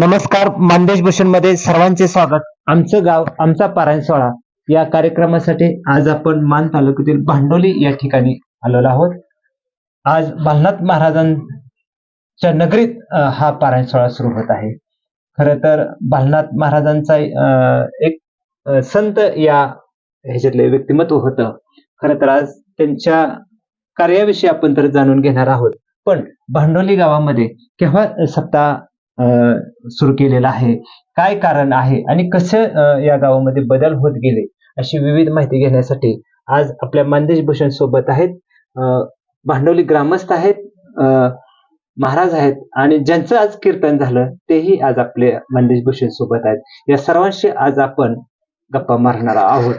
नमस्कार मानदेश भूषणमध्ये सर्वांचे स्वागत. आमचं गाव आमचा पारायण सोहळा. या कार्यक्रमासाठी आज आपण मान तालुक्यातील भांडोली या ठिकाणी आलेलो आहोत. आज भालनाथ महाराजांच्या नगरीत हा पारायण सोहळा सुरू होत आहे. खर तर भालनाथ महाराजांचा एक संत या ह्याच्यातले व्यक्तिमत्व होतं. खरं तर आज त्यांच्या कार्याविषयी आपण तर जाणून घेणार आहोत. पण भांडोली गावामध्ये केव्हा सप्ताह सुरू केलेला आहे. काय कारण आहे आणि कसं या गावामध्ये बदल होत गेले अशी विविध माहिती घेण्यासाठी आज आपल्या मानदेश भूषण सोबत आहेत. अ, भांडवली ग्रामस्थ आहेत अ, महाराज आहेत आणि ज्यांचं आज कीर्तन झालं तेही आज आपले मानदेश भूषण सोबत आहेत. या सर्वांशी आज आपण गप्पा मारणार आहोत.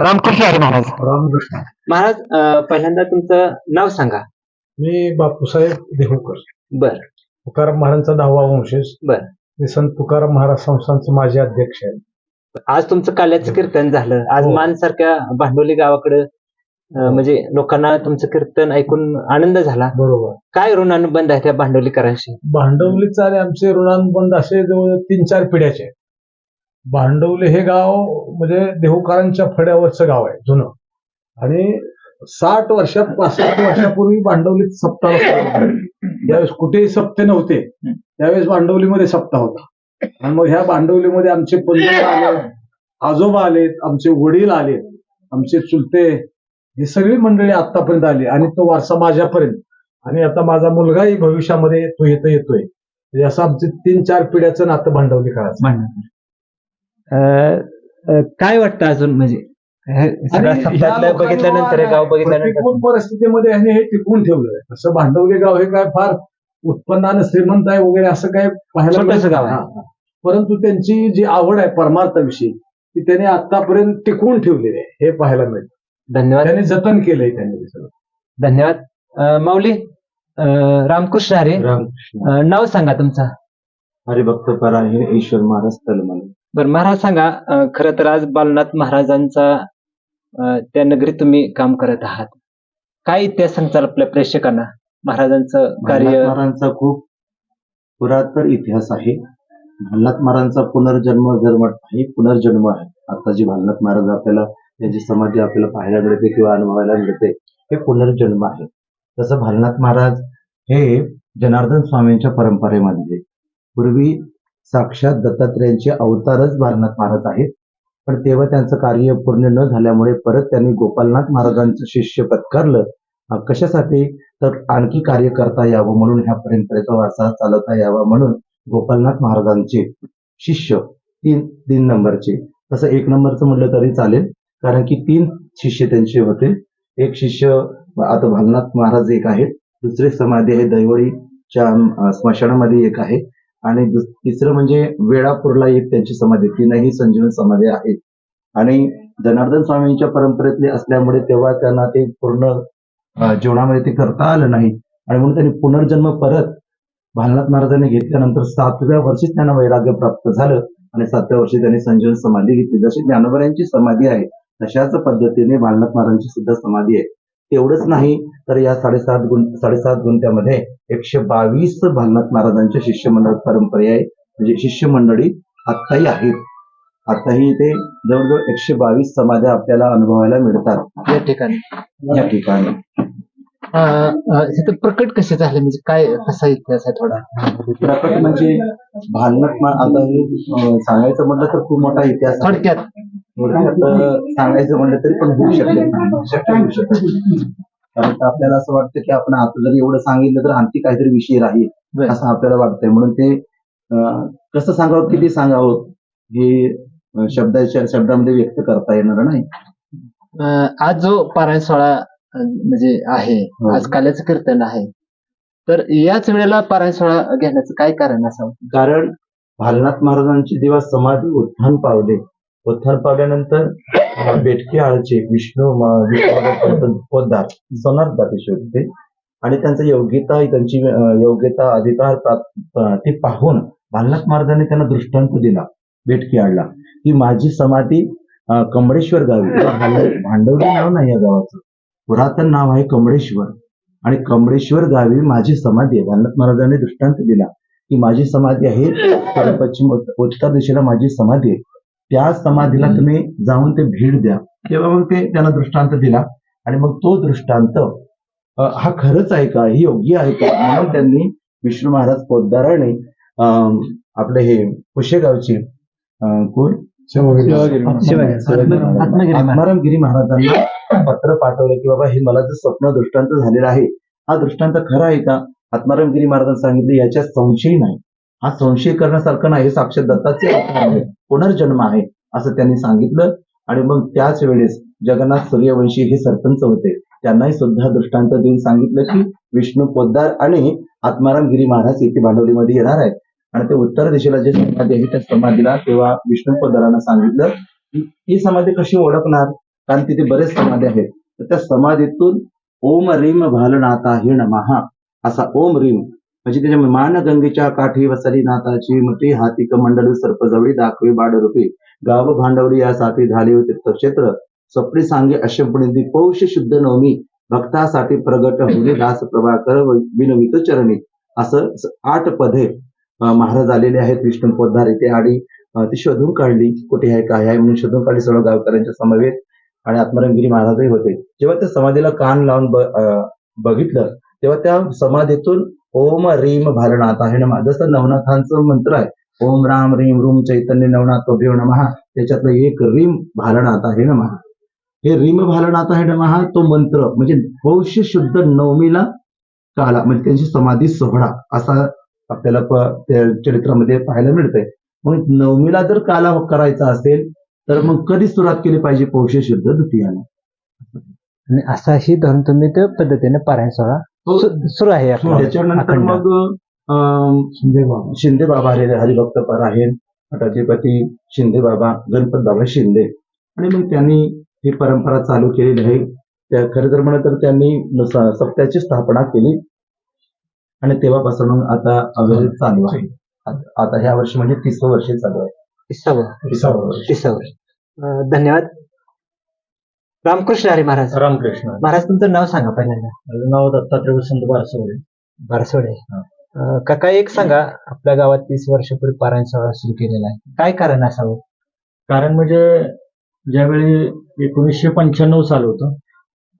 रामकृष्ण हरी महाराज. रामकृष्ण. महाराज पहिल्यांदा तुमचं नाव सांगा. मी बापूसाहेब देहूकर बर. तुकाराम महाराजांचा दहावा वंशज. बर. मी संत तुकाराम महाराज संस्थांचे माजी अध्यक्ष आहे आज तुमचं काल्याचं कीर्तन झालं. आज हो. मान सारख्या भांडवली गावाकडे म्हणजे लोकांना तुमचं कीर्तन ऐकून आनंद झाला. बरोबर. काय ऋणानुबंध आहे त्या भांडवलीकरांशी भांडवलीचा आणि आमचे ऋणानुबंध असे जवळ तीन चार पिढ्याचे आहेत. भांडवली हे गाव म्हणजे देहूकरांच्या फड्यावरचं गाव आहे जुनं. आणि साठ वर्षा पासष्ट वर्षापूर्वी भांडवलीत सप्ताह. ज्यावेळेस कुठेही सप्ते नव्हते त्यावेळेस भांडवलीमध्ये सप्ताह होता. आणि मग ह्या भांडवलीमध्ये आमचे पंजोबा आले आजोबा आलेत आमचे वडील आलेत आमचे चुलते ही सगळी मंडळी आतापर्यंत आली. आणि तो वारसा माझ्यापर्यंत. आणि आता माझा मुलगाही भविष्यामध्ये तो येतो येतोय. म्हणजे असं आमचे तीन चार पिढ्याचं नातं भांडवली अं, काय वाटतं अजून म्हणजे हे बघितल्यानंतर हे गाव बघितल्यानंतर. परिस्थितीमध्ये ह्याने हे टिकवून ठेवलंय. असं भांडवली गाव हे काय फार उत्पन्नानं श्रीमंत आहे वगैरे असं काय पाहायला गाव आहे. हा, हा. परंतु त्यांची जी आवड आहे परमार्थाविषयी ती त्याने आतापर्यंत टिकवून ठेवलेली आहे. हे पाहायला मिळतं. धन्यवाद. त्याने जतन केलंय त्यांनी सगळं. धन्यवाद. माऊली रामकृष्ण हरे. रामकृष्ण. नाव सांगा तुमचं. हरिभक्त परा हे ईश्वर महाराज तलमले. बरं महाराज सांगा खरं तर आज बालनाथ महाराजांचा त्या नगरीत तुम्ही काम करत आहात. काय इतिहास सांगताल आपल्या प्रेक्षकांना? महाराजांचं कार्य? महाराजांचा खूप पुरातन इतिहास आहे. भालनाथ महाराजांचा पुनर्जन्म जर म्हटलं ही पुनर्जन्म आहे. आता जी भालनाथ महाराज आपल्याला त्यांची समाधी आपल्याला पाहायला मिळते किंवा अनुभवायला मिळते हे पुनर्जन्म आहे. तसं भालनाथ महाराज हे जनार्दन स्वामींच्या परंपरेमध्ये पूर्वी साक्षात दत्तात्रेयांचे अवतारच भालनाथ महाराज आहेत. पण तेव्हा त्यांचं कार्य पूर्ण न झाल्यामुळे परत त्यांनी गोपालनाथ महाराजांचं शिष्य पत्कारलं. कशासाठी? तर आणखी कार्य करता यावं म्हणून ह्या परंपरेचा वारसा चालवता यावा म्हणून गोपालनाथ महाराजांचे शिष्य तीन तीन नंबरचे. तसं एक नंबरचं म्हटलं तरी चालेल कारण की तीन शिष्य त्यांचे होते. एक शिष्य आता भालनाथ महाराज एक आहेत. दुसरे समाधी आहे दैवळीच्या स्मशानामध्ये एक आहे. आणि दुस- तिसरं म्हणजे वेळापूरला एक त्यांची समाधी तीनही संजीवन समाधी आहेत. आणि जनार्दन स्वामींच्या परंपरेतले असल्यामुळे तेव्हा त्यांना ते पूर्ण जीवनामध्ये ते करता आलं नाही. आणि म्हणून त्यांनी पुनर्जन्म परत भालनाथ महाराजांनी घेतल्यानंतर सातव्या वर्षीच त्यांना वैराग्य प्राप्त झालं आणि सातव्या वर्षी त्यांनी संजीवन समाधी घेतली. जशी ज्ञानोबऱ्यांची समाधी आहे तशाच पद्धतीने भालनाथ महाराजांची सुद्धा समाधी आहे. तेवढंच नाही तर या साडेसात गुण साडेसात गुंठ्यामध्ये एकशे बावीस भालनाथ महाराजांच्या शिष्यमंडळ परंपरे आहे. म्हणजे शिष्यमंडळी आत्ताही आहेत. आताही ते जवळजवळ एकशे बावीस समाध्या आपल्याला अनुभवायला मिळतात. या ठिकाणी. या ठिकाणी. इथं प्रकट कसे झाले? म्हणजे काय कसा इतिहास आहे थोडा? प्रकट म्हणजे मा- आता हे सांगायचं म्हटलं तर खूप मोठा इतिहास. थोडक्यात. सांगायचं म्हटलं तरी पण होऊ शकत. कारण आपल्याला असं वाटतं की आपण आता जर एवढं सांगितलं तर आणखी काहीतरी विषय राहील. असं आपल्याला वाटतंय म्हणून ते कसं सांगावं किती सांगावं हे शब्दाच्या शब्दामध्ये व्यक्त करता येणार नाही आज जो पारायण सोहळा म्हणजे आहे हो. आज काल्याचं कीर्तन आहे तर याच वेळेला पारायण सोहळा घेण्याचं काय कारण असावं कारण भालनाथ महाराजांची जेव्हा समाधी उत्थान पावले उत्थान पावल्यानंतर बेटके आळचे विष्णू पोद्दार सोनार जातीचे होते. आणि त्यांचं योग्यता त्यांची योग्यता अधिकार प्राप्त- ते पाहून भालनाथ महाराजांनी त्यांना दृष्टांत दिला बेटकी आळला. की माझी समाधी कमळेश्वर गावी भांडवली नाव नाही या गावाचं. पुरातन नाव आहे कमळेश्वर. आणि कमळेश्वर गावी माझी समाधी आहे. भालनाथ महाराजांनी दृष्टांत दिला की माझी समाधी आहे पश्चिम उत्तर दिशेला माझी समाधी आहे. त्या समाधीला तुम्ही जाऊन ते भेट द्या. तेव्हा मग ते त्यानं दृष्टांत दिला. आणि मग तो दृष्टांत हा खरंच आहे का? हे योग्य आहे का? म्हणून त्यांनी विष्णू महाराज पोद्दाराने आपले हे पुशेगावचे अं, कोण? शिवाजी आत्मगिरी महाराज. आत्माराम गिरी महाराजांना पत्र पाठवलं की बाबा हे मला जर स्वप्न दृष्टांत झालेला आहे हा दृष्टांत खरा आहे का? आत्माराम गिरी महाराजांनी सांगितलं याच्यात संशय नाही. हा संशय करण्यासारखं नाही हे साक्षात दत्ताचे आहे पुनर्जन्म आहे असं त्यांनी सांगितलं. आणि मग त्याच वेळेस जगन्नाथ सूर्यवंशी हे सरपंच होते. त्यांनाही सुद्धा दृष्टांत देऊन सांगितलं की विष्णू पोद्दार आणि आत्माराम गिरी महाराज येथे भांडवलीमध्ये येणार आहेत. आणि ते उत्तर दिशेला जे समाधी आहे त्या समाधीला तेव्हा विष्णू पोद्दारांना सांगितलं की ही समाधी कशी ओळखणार? कारण तिथे बरेच समाधी आहेत. तर त्या समाधीतून ओम रीम भालनाथा हिण महा असा ओम रीम म्हणजे त्याच्या मान गंगेच्या काठी वसली नाथाची मती हाती कमंडल सर्पजवळी दाखवी बाडरूपी. गाव भांडवली यासाठी झाले होते तीर्थक्षेत्र स्वप्नी सांगे अशंपणी पौष शुद्ध नवमी. भक्तासाठी प्रगट होणे दास प्रभाकर विनवित चरणी. असं आठ पदे महाराज आलेले आहेत. विष्णू पोद्धार इथे आणि ती शोधून काढली. कुठे आहे काय आहे? म्हणून शोधून काढली सर्व गावकऱ्यांच्या समवेत. आणि आत्मरंगिरी महाराजही होते. जेव्हा त्या समाधीला कान लावून ब- अं, बघितलं तेव्हा त्या समाधीतून ओम रीम भालनाथ आहे ना जसं नवनाथांचं मंत्र आहे ओम राम रीम रूम चैतन्य नवनाथ अभिव नमहा त्याच्यातलं एक रीम भालनाथ आहे नमहा हे रीम भालनाथ आहे नमहा तो मंत्र म्हणजे पौष शुद्ध नवमीला काला म्हणजे त्यांची समाधी सोहळा असा आपल्याला चरित्रामध्ये पाहायला मिळतंय. मग नवमीला जर काला करायचा असेल तर मग कधी सुरुवात केली पाहिजे पौष शुद्ध द्वितीयाला आणि असाही धरून तुम्ही त्या पद्धतीने पारायण सोहळा सुरू आहे आपला. त्याच्यानंतर. मग शिंदे बाबा. हरिभक्त परायण मठाधिपती शिंदे बाबा गणपत बाबा शिंदे. आणि मग त्यांनी ही परंपरा चालू केलेली आहे. त्या खरं तर म्हणलं तर त्यांनी सप्त्याची स्थापना केली. आणि तेव्हापासून मग आता अविरत चालू आहे. आता ह्या वर्षी म्हणजे तिसरं वर्ष चालू आहे. तिसावं तिसावं वर्ष. तिसावं अं, धन्यवाद. रामकृष्ण हरी महाराज. रामकृष्ण. महाराज तुमचं नाव सांगा पहिल्यांदा. माझं नाव दत्तात्रय वसंत बारसवडे बारसोडे हा. अं, काका एक सांगा आपल्या गावात तीस वर्षापूर्वी पारायण सोहळा सुरू केलेला आहे. काय कारण असावं? कारण म्हणजे ज्यावेळी एकोणीसशे पंच्याण्णव साल होतं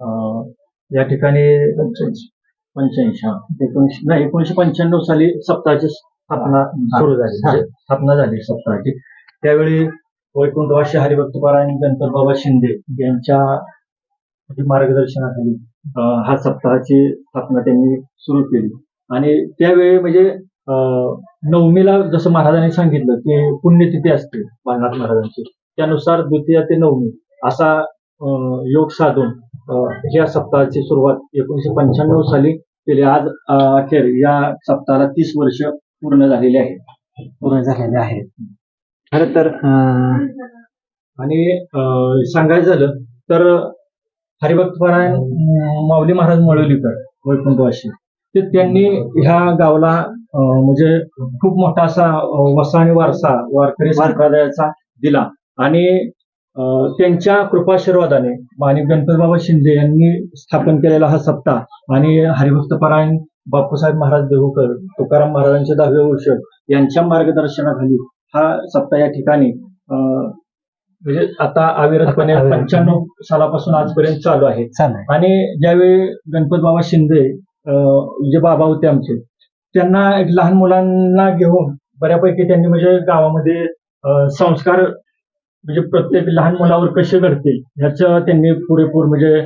अं, या ठिकाणी पंच्याऐंशी. हा. एकोणीसशे. नाही एकोणीसशे पंच्याण्णव साली सप्ताहाची स्थापना सुरू झाली. म्हणजे स्थापना झाली सप्ताहाची. त्यावेळी वैकुंठवासी हरिभक्त पारायण गणपत बाबा शिंदे यांच्या मार्गदर्शनाखाली हा सप्ताहाची स्थापना त्यांनी सुरू केली. आणि त्यावेळी म्हणजे अं, नवमीला जसं महाराजांनी सांगितलं की पुण्यतिथी असते भागनाथ महाराजांची त्यानुसार द्वितीय ते नवमी असा योग साधून अं, ह्या सप्ताहाची सुरुवात एकोणीशे पंच्याण्णव साली केली. आज अखेर या सप्ताहाला तीस वर्ष पूर्ण झालेली आहे. पूर्ण झालेले आहेत खरं तर आणि सांगायचं झालं तर हरिभक्त पारायण अं, माऊली महाराज मळवलीकर वैकुंठवासी. ते त्यांनी ह्या गावाला म्हणजे खूप मोठा असा वसा आणि वारसा वारकरी संप्रदायाचा दिला. आणि त्यांच्या कृपाशीर्वादाने आणि गणपती बाबा शिंदे यांनी स्थापन केलेला हा सप्ताह आणि हरिभक्त पारायण बापूसाहेब महाराज देहूकर तुकाराम महाराजांचे दहावे वर्ष यांच्या मार्गदर्शनाखाली हा सप्ताह या ठिकाणी म्हणजे आता अविरतपणे. पंच्याण्णव सालापासून आजपर्यंत चालू आहे. आणि ज्यावेळी गणपत बाबा शिंदे जे बाबा होते आमचे त्यांना एक लहान मुलांना घेऊन बऱ्यापैकी त्यांनी म्हणजे गावामध्ये संस्कार म्हणजे प्रत्येक लहान मुलावर कसे घडतील ह्याचं त्यांनी पुरेपूर म्हणजे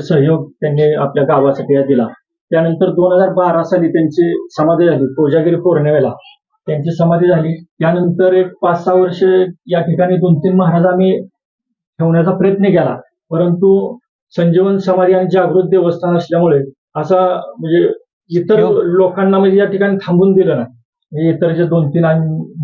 सहयोग त्यांनी आपल्या गावासाठी दिला. त्यानंतर दोन हजार बारा साली त्यांची समाधी झाली कोजागिरी पौर्णिमेला. त्यांची समाधी झाली त्यानंतर एक पाच सहा वर्ष या ठिकाणी दोन तीन महाराज आम्ही ठेवण्याचा प्रयत्न केला परंतु संजीवन समाधी आणि जागृत देवस्थान असल्यामुळे असा म्हणजे इतर. लोकांना म्हणजे या ठिकाणी थांबून दिलं नाही म्हणजे इतर जे दोन तीन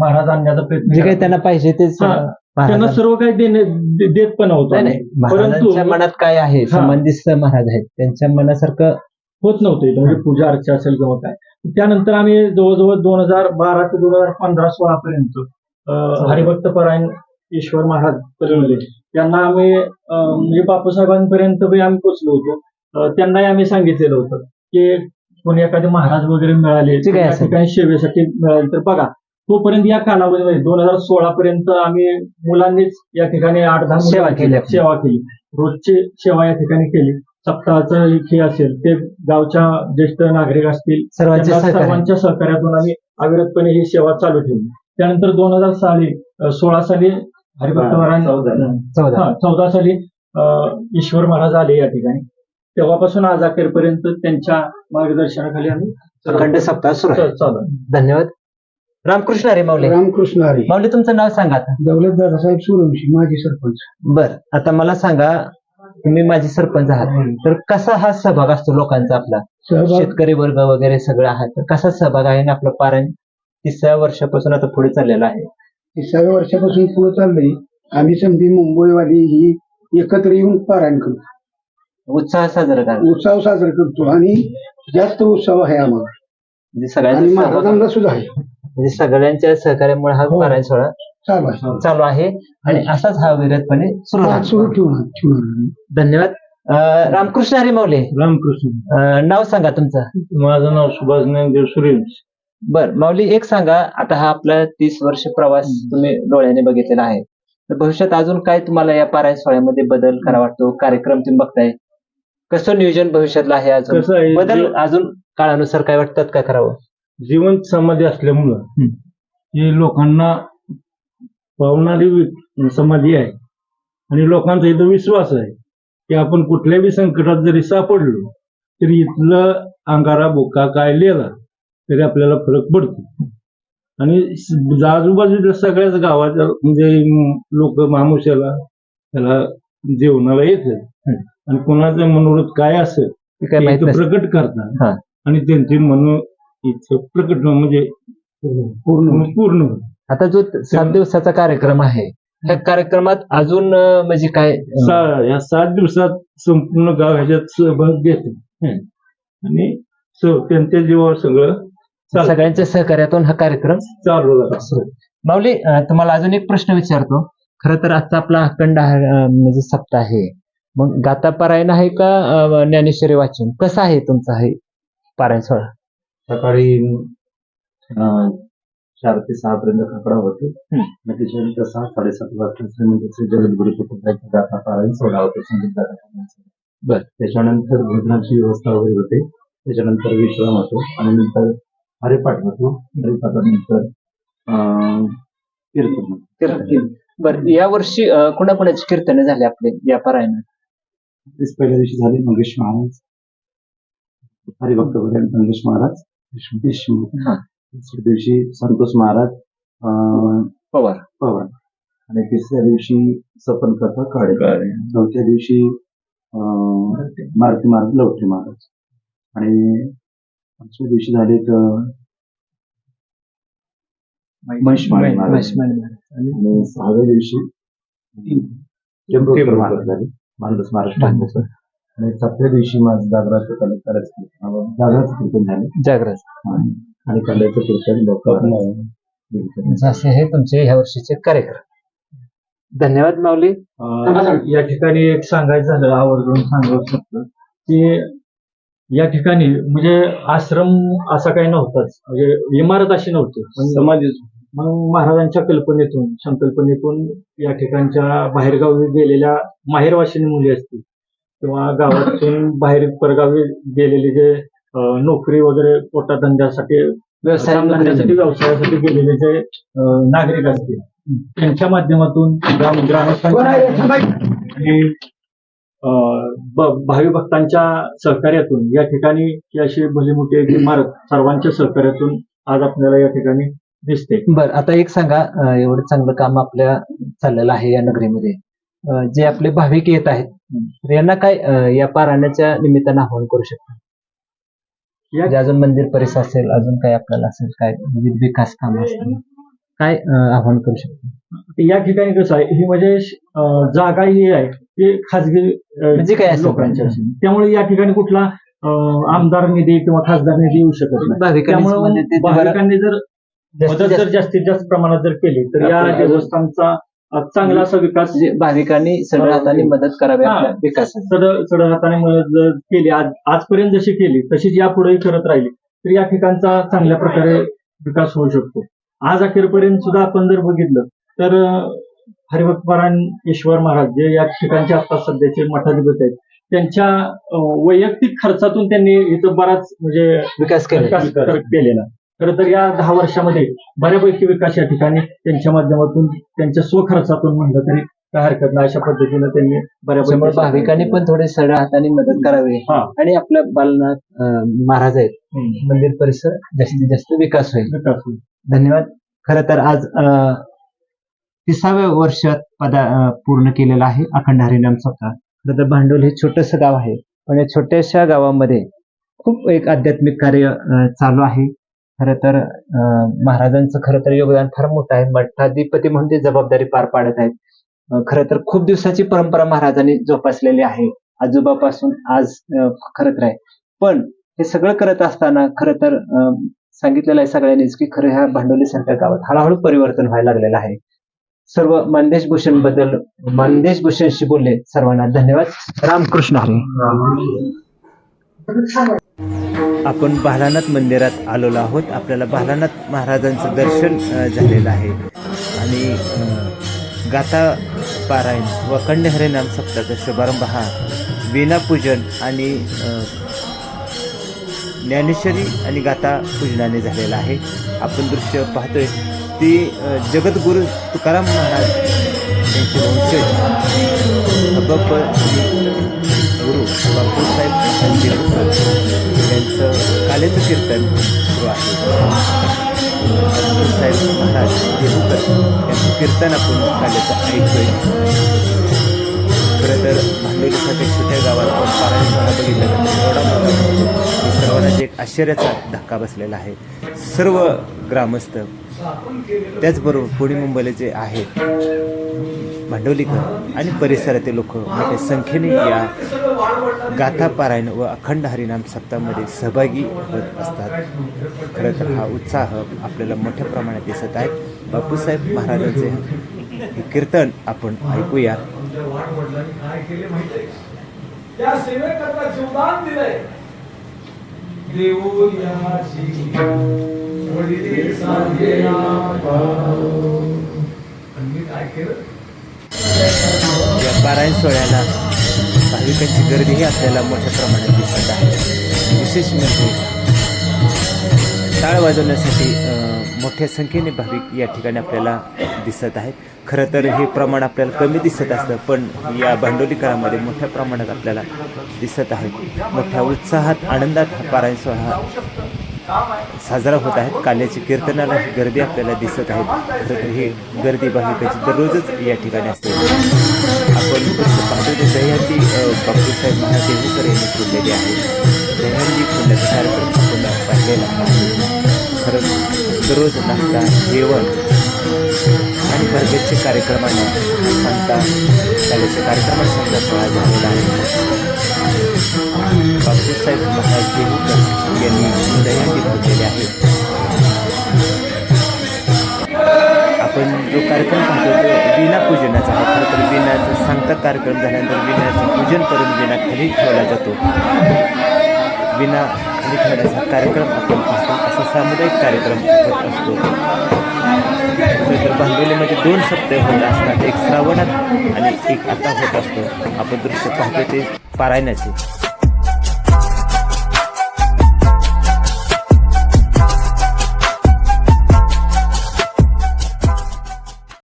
महाराज आणण्याचा प्रयत्न काही. त्यांना पाहिजे. अं, त्यांना सर्व काही देणे देत पण होतो नाही नाही महाराजांच्या परंतु मनात काय आहे. संबंधित महाराज आहेत त्यांच्या मनासारखं होत नव्हते म्हणजे पूजा अर्चा असेल किंवा काय त्यानंतर आम्ही जवळजवळ दोन हजार बारा ते दोन हजार पंधरा सोळा पर्यंत हरिभक्त परायण ईश्वर महाराज पलवले त्यांना आम्ही म्हणजे बापूसाहेबांपर्यंत बी आम्ही पोचलो होतो त्यांनाही आम्ही सांगितलेलं होतं की कोणी एखादे महाराज वगैरे मिळाले. ठिकाणी सेवेसाठी मिळाले तर बघा तोपर्यंत या कालावधीमध्ये दोन हजार सोळा पर्यंत आम्ही मुलांनीच या ठिकाणी आठ दहा सेवा केली. सेवा केली रोजची सेवा या ठिकाणी केली सप्ताहाचं हे असेल ते गावच्या ज्येष्ठ नागरिक असतील सर्वांचे त्यांना सहकार्य. सर्वांच्या सहकार्यातून आम्ही अविरतपणे ही सेवा चालू ठेवली त्यानंतर दोन हजार साली सोळा साली हरिभक्त महाराज चौदा. हा, साली ईश्वर महाराज आले या ठिकाणी. तेव्हापासून आज अखेरपर्यंत त्यांच्या मार्गदर्शनाखाली आम्ही अखंड सप्ताह सुरू चालू. धन्यवाद. रामकृष्ण हरी माऊली. रामकृष्ण हरी. माऊली तुमचं नाव सांगा आता. दौलत दादासाहेब सूर्यवंशी माजी सरपंच. बर आता मला सांगा तुम्ही माझे सरपंच आहात. तर कसा हा सहभाग असतो लोकांचा आपला? सहभाग? शेतकरी वर्ग वगैरे सगळं आहे. तर कसा सहभाग आहे आणि आपलं पारायण तिसऱ्या वर्षापासून आता पुढे चाललेलं आहे? तिसाव्या वर्षापासून पुढे चाललंय. आम्ही समधी मुंबईवाली ही एकत्र येऊन पारायण करतो. उत्साह साजरा करा. उत्सव साजरा करतो आणि जास्त उत्सव आहे आम्हाला. म्हणजे आणि महाराजांना सुद्धा आहे. म्हणजे सगळ्यांच्या सहकार्यामुळे हा हो. पारायण सोहळा चालू आहे. चालू आहे. आणि असाच हा विरतपणे सुरू हा, राहतो सुरू ठेवणार ठेवणार आम्ही. धन्यवाद. अं, रामकृष्ण हरी माऊली रामकृष्ण. अं, नाव सांगा तुमचं. माझं नाव सुभाष ज्ञानदेव सूर्यवंशी बर माऊली एक सांगा आता हा आपला तीस वर्ष प्रवास तुम्ही डोळ्याने बघितलेला आहे. तर भविष्यात अजून काय तुम्हाला या पारायण सोहळ्यामध्ये बदल करा वाटतो? कार्यक्रम तुम्ही बघताय. कसं नियोजन भविष्यातलं आहे अजून? कसं आहे? बदल अजून काळानुसार काय वाटतात का करावं? जिवंत समाधी असल्यामुळं. ही लोकांना पावणारी वि- समाधी आहे आणि लोकांचा इथं विश्वास आहे की आपण कुठल्याही संकटात जरी सापडलो तरी इथलं अंगारा बोका काय लिहिला तरी आपल्याला फरक पडतो आणि स- आजूबाजूच्या सगळ्याच गावाच्या म्हणजे लोक मामुशाला त्याला जेवणाला येतात हम्म. आणि कोणाचं मनोरथ काय असेल ते काय ते माहीत इथं नसतं. प्रकट करतात. आणि त्यांची मन इथं प्रकट म्हणजे पूर्ण पूर्ण. आता जो सात दिवसाचा कार्यक्रम आहे त्या कार्यक्रमात अजून म्हणजे काय सा- या सात दिवसात संपूर्ण गाव ह्याच्यात सहभाग घेतो. आणि स- त्यांच्या जीवावर सगळं चाल- सगळ्यांच्या सहकार्यातून हा कार्यक्रम चालू झाला. माऊली अं, तुम्हाला अजून एक प्रश्न विचारतो. खरं तर आजचा आपला अखंड अं, म्हणजे सप्ताह आहे. मग गाता पारायण आहे का अं, ज्ञानेश्वरी वाचन? कसं आहे तुमचं आहे पारायण सोहळा? सकाळी अं, चार ते सहा पर्यंत खकडा होतो हम्म. आणि त्याच्यानंतर सहा साडेसात वाजता जगद्गुरु गाथा पारायण सोहळा होतो संगीत गाथा पारायण सोहळा. बर. त्याच्यानंतर भोजनाची व्यवस्था वगैरे होते त्याच्यानंतर विश्राम होतो आणि नंतर हरिपाठ होतो हरिपाठानंतर अं, कीर्तन होतं. कीर्तन बरं या वर्षी कोणाकोणाची कीर्तने झाले आपले या पारायणात तेच पहिल्या दिवशी झाले मंगेश महाराज हरिभक्त भगवान मंगेश महाराज देशमुख हा. दुसऱ्या दिवशी संतोष महाराज अं, पवार. पवार. आणि तिसऱ्या दिवशी सपन कथा काळे. चौथ्या दिवशी अं, मारुती महाराज लवटे महाराज. आणि पाचव्या दिवशी झाले तर महेश महाराज. महिष्माने महाराज. आणि सहाव्या दिवशी महाराज. झाले. मानस महाराष्ट्र आणि सातव्या दिवशी माझं जागराचं करायचं जागराचं कीर्तन झालं. जागृत आणि- कल्याचं कीर्तन लोक असे हे तुमचे ह्या वर्षीचे कार्यक्रम. धन्यवाद माऊली. अं, या ठिकाणी एक सांगायचं झालं आवर्जून सांगू शकतो की या ठिकाणी म्हणजे आश्रम असा काही नव्हताच. म्हणजे इमारत अशी नव्हती. पण मग महाराजांच्या कल्पनेतून संकल्पनेतून या ठिकाणच्या बाहेरगावी गेलेल्या माहेरवाशिनी मुली असतील किंवा गावातून बाहेर परगावी गेलेले जे नोकरी वगैरे पोटा धंद्यासाठी व्यवसाय धंद्यासाठी व्यवसायासाठी गेलेले जे नागरिक असतील. त्यांच्या माध्यमातून ग्राम भावी भक्तांच्या सहकार्यातून या ठिकाणी ही अशी भली मोठी एक इमारत सर्वांच्या सहकार्यातून आज आपल्याला या ठिकाणी दिसते. बर आता एक सांगा एवढं चांगलं काम आपल्या चाललेलं आहे या नगरीमध्ये. जे आपले भाविक येत आहेत तर यांना काय अं, या पारायणाच्या निमित्तानं आवाहन करू शकतो? या- जे अजून मंदिर परिसर असेल अजून काय आपल्याला असेल काय विविध विकास काम असतील काय अं, आवाहन करू शकतो? या ठिकाणी कसं आहे ही म्हणजे अं, जागा ही आहे ती खाजगी अं, म्हणजे काय असेल? लोकांची असेल. त्यामुळे या ठिकाणी कुठला अं, आमदार निधी किंवा खासदार निधी येऊ शकत नाही. म्हणजे त्यामुळे जरा भाविकांनी जर जास्तीत मदत जास्त- जर जास्तीत जास्त प्रमाणात जर केली तर या देवस्थानचा चांगला असा विकास म्हणजे भाविकांनी सगळ्या हाताने मदत करावी हा. आपल्या विकासात सड सड हाताने मदत केली आज आजपर्यंत जशी केली तशीच यापुढेही करत राहिली तर या ठिकाणचा चांगल्या प्रकारे विकास होऊ शकतो. आज अखेरपर्यंत सुद्धा आपण जर बघितलं तर हरिभक्तपरायण ईश्वर महाराज जे या ठिकाणचे आता सध्याचे मठाधिपती आहेत त्यांच्या वैयक्तिक खर्चातून त्यांनी इथं बराच म्हणजे विकास विकास केलेला. खरं तर या दहा वर्षामध्ये बऱ्यापैकी विकास या ठिकाणी त्यांच्या माध्यमातून त्यांच्या स्वखर्चातून म्हणलं तरी काय हरकत नाही अशा पद्धतीनं त्यांनी त्यामुळे बऱ्यापैकी भाविकांनी पण थोडे सगळ्या हाताने मदत करावी. हा. आणि आपल्या बालनाथ अं, महाराज आहेत. हम्म. मंदिर परिसर जास्तीत जास्त विकास होईल. विकास होईल. धन्यवाद. खर तर आज अं, तिसाव्या वर्षात पदा अं, पूर्ण केलेला आहे अखंड हरिनाम सप्ताह. खरं तर भांडवल हे छोटंसं गाव आहे. पण या छोट्याशा गावामध्ये खूप एक आध्यात्मिक कार्य अं, चालू आहे. खरं तर अं, महाराजांचं खरं तर योगदान फार मोठं आहे. मठाधिपती म्हणून ते जबाबदारी पार पाडत आहेत. खर खरं तर खूप दिवसाची परंपरा महाराजांनी जोपासलेली आहे. आजोबापासून आज खर खरं तर आहे. पण हे सगळं करत असताना खरं तर अं, सांगितलेलं आहे सगळ्यांनीच की खरं ह्या भांडवली सारख्या गावात हळूहळू परिवर्तन व्हायला लागलेलं आहे. सर्व मानदेश भूषणबद्दल मानदेश भूषणशी बोलले सर्वांना धन्यवाद. रामकृष्ण हरी. आपण बालानाथ मंदिरात आलेलो आहोत. आपल्याला बालानाथ महाराजांचं दर्शन झालेलं आहे. आणि गाथा पारायण व अखंड हरिनाम सप्ताहाचा शुभारंभ हा वीणापूजन आणि ज्ञानेश्वरी आणि गाथा पूजनाने झालेला आहे. आपण दृश्य पाहतोय ती जगद्गुरु तुकाराम महाराज यांचे वंशज. अबप गुरु बापूसाहेब यांचं कालेचं कीर्तन सुरू आहे. साहेब महाराज देहूकर यांचं कीर्तन आपण कालेचं ऐकतोय. खरं तर भांडवलीसारख्या छोट्या गावात आपण पारायण सोहळा बघितल्यानंतर एवढा मोठा होतो. की सर्वांनाच एक आश्चर्याचा धक्का बसलेला आहे. सर्व ग्रामस्थ त्याचबरोबर पुणे मुंबईला जे आहेत भांडवलीकर आणि परिसरातील लोक मोठ्या संख्येने या गाथा पारायण व अखंड हरिनाम सप्ताहामध्ये सहभागी होत असतात. खरं तर हा उत्साह आपल्याला मोठ्या प्रमाणात दिसत आहे. बापूसाहेब महाराजांचे हे कीर्तन आपण ऐकूया. त्या सेवेकरता जीवदान दिलंय. या पारायण सोहळ्याला भाविकांची गर्दीही आपल्याला मोठ्या प्रमाणात दिसत आहे. विशेष म्हणजे टाळ वाजवण्यासाठी मोठ्या संख्येने भाविक या ठिकाणी आपल्याला दिसत आहेत. खरं तर हे प्रमाण आपल्याला कमी दिसत असतं पण या भांडवली काळामध्ये मोठ्या प्रमाणात आपल्याला दिसत आहे. मोठ्या उत्साहात आनंदात हा पारायण सोहळा साजरा होत आहेत काल्याची कीर्तनाला ही गर्दी आपल्याला दिसत आहे. खरं तर ही गर्दी भाविकाची दररोजच या ठिकाणी असते. आपण दृश्य पाहतो ते दह्यांडी अ, बापूसाहेब महाराज देवकर यांनी फुललेली आहे दह्याची फुलण्याचा कार्यक्रम आपण पाहिलेला आहे. खरंच दररोज नाश्ता जेवण आणि भरगतचे कार्यक्रमांना सांगता काल्याच्या कार्यक्रमात समजा सोहळा झालेला आहे. बापूसाहेब महाराज देवकर यांनी विनाचा कार्यक्रम झाल्यानंतर विनाचे पूजन करून विना खाली ठेवला जातो. विना खाली ठेवण्याचा कार्यक्रम आपण असतो असा सामुदायिक कार्यक्रम होत असतो. तर भांडवलीमध्ये दोन सप्ताह होत असतात. एक श्रावणात आणि एक आता होत असतो. आपण दृश्य पाहतो ते पारायणाचे.